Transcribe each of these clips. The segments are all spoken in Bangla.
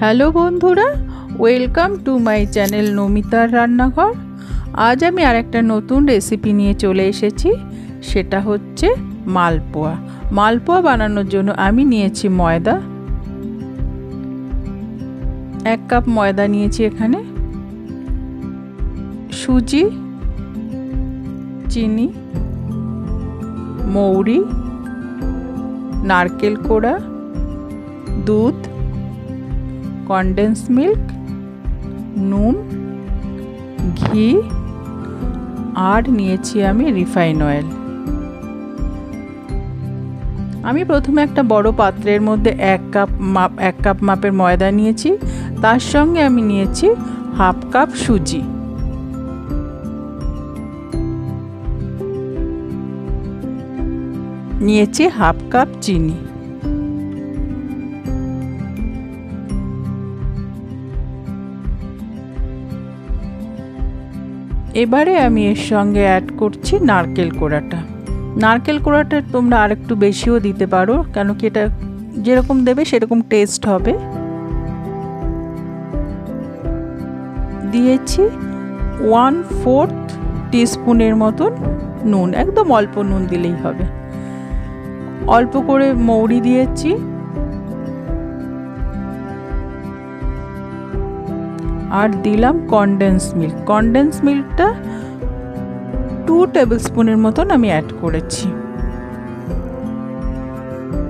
হ্যালো বন্ধুরা, ওয়েলকাম টু মাই চ্যানেল নমিতার রান্নাঘর। আজ আমি আর একটা নতুন রেসিপি নিয়ে চলে এসেছি, সেটা হচ্ছে মালপোয়া। মালপোয়া বানানোর জন্য আমি নিয়েছি ময়দা। এক কাপ ময়দা নিয়েছি এখানে। সুজি, চিনি, মৌরি, নারকেল কোড়া, দুধ কনডেন্স মিল্ক নুন ঘি, আর নিয়েছি আমি রিফাইন অয়েল আমি প্রথমে একটা বড় পাত্রের মধ্যে এক কাপ মাপ, এক কাপ মাপের ময়দা নিয়েছি, তার সঙ্গে আমি নিয়েছি হাফ কাপ সুজি। নিয়েছি হাফ কাপ চিনি। এবারে আমি এর সঙ্গে অ্যাড করছি নারকেল কোড়াটা। নারকেল কোড়াটা তোমরা আরেকটু বেশিও দিতে পারো, কেন কি এটা যেরকম দেবে সেরকম টেস্ট হবে। দিয়েছি ওয়ান ফোর্থ টিস্পুনের মতন নুন, একদম অল্প নুন দিলেই হবে। অল্প করে মৌরি দিয়েছি আর দিলাম কনডেন্স মিল্ক কনডেন্স মিল্কটা টু টেবিল স্পুনের মতন আমি অ্যাড করেছি।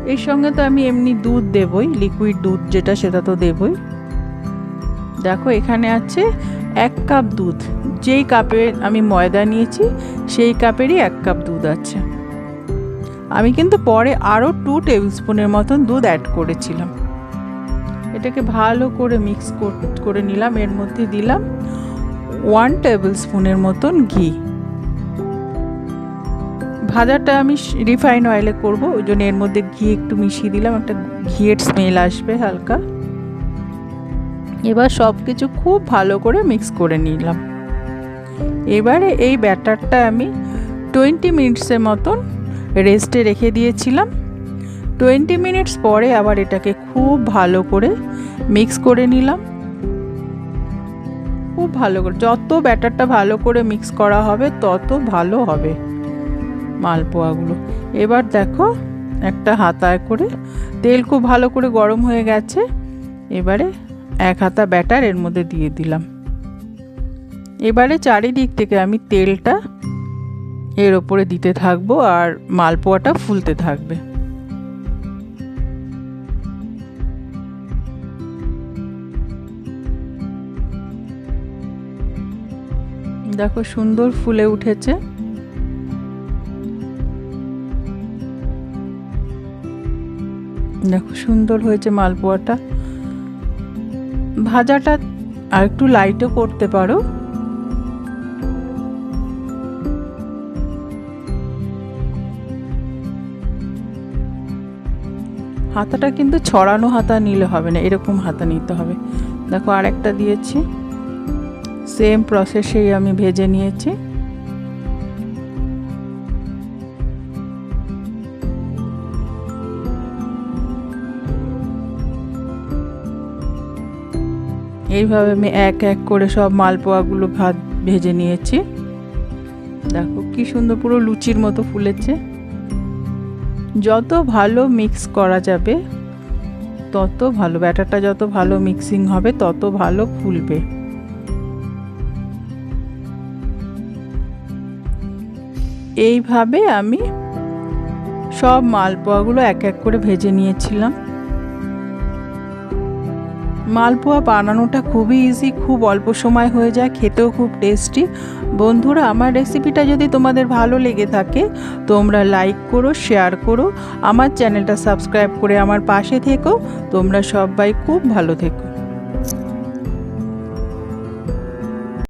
এর সঙ্গে তো আমি এমনি দুধ দেবই লিকুইড দুধ যেটা সেটা তো দেবই। দেখো, এখানে আছে এক কাপ দুধ। যেই কাপে আমি ময়দা নিয়েছি, সেই কাপেরই এক কাপ দুধ আছে। আমি কিন্তু পরে আরও টু টেবিল স্পুনের মতন দুধ অ্যাড করেছিলাম। এটাকে ভালো করে মিক্স করে নিলাম। এর মধ্যে দিলাম ওয়ান টেবিল স্পুনের মতন ঘি। ভাজাটা আমি রিফাইন অয়েলে করব, ওই জন্য এর মধ্যে ঘি একটু মিশিয়ে দিলাম। একটা ঘিয়ের স্মেল আসবে হালকা। এবার সব কিছু খুব ভালো করে মিক্স করে নিলাম। এবারে এই ব্যাটারটা আমি টোয়েন্টি মিনিটসের মতন রেস্টে রেখে দিয়েছিলাম। টোয়েন্টি মিনিটস পরে আবার এটাকে খুব ভালো করে মিক্স করে নিলাম। খুব ভালো করে, যত ব্যাটারটা ভালো করে মিক্স করা হবে, তত ভালো হবে মালপোয়াগুলো। এবার দেখো, একটা হাতায় করে, তেল খুব ভালো করে গরম হয়ে গেছে, এবারে এক হাতা ব্যাটার এর মধ্যে দিয়ে দিলাম। এবারে চারিদিক থেকে আমি তেলটা এর ওপরে দিতে থাকব আর মালপোয়াটা ফুলতে থাকবে। দেখো সুন্দর ফুলে উঠেছে। দেখো সুন্দর হয়েছে মালপোয়াটা। ভাজাটা আর একটু লাইটও করতে পারো। হাতাটা কিন্তু ছড়ানো হাতা নিলে হবে না, এরকম হাতা নিতে হবে। দেখো আর একটা দিয়েছি। সেম প্রসেসেই আমি ভেজে নিয়েছি। এইভাবে আমি এক এক করে সব মালপোয়াগুলো ভাত ভেজে নিয়েছি। দেখো কি সুন্দর পুরো লুচির মতো ফুলেছে। যত ভালো মিক্স করা যাবে, তত ভালো, ব্যাটারটা যত ভালো মিক্সিং হবে, তত ভালো ফুলবে। এইভাবে আমি সব মালপোয়াগুলো এক এক করে ভেজে নিয়েছিলাম। মালপোয়া বানানোটা খুবই ইজি খুব অল্প সময় হয়ে যায়, খেতেও খুব টেস্টি বন্ধুরা, আমার রেসিপিটা যদি তোমাদের ভালো লেগে থাকে, তোমরা লাইক করো শেয়ার করো, আমার চ্যানেলটা সাবস্ক্রাইব করে আমার পাশে থেকো। তোমরা সবাই খুব ভালো থেকো।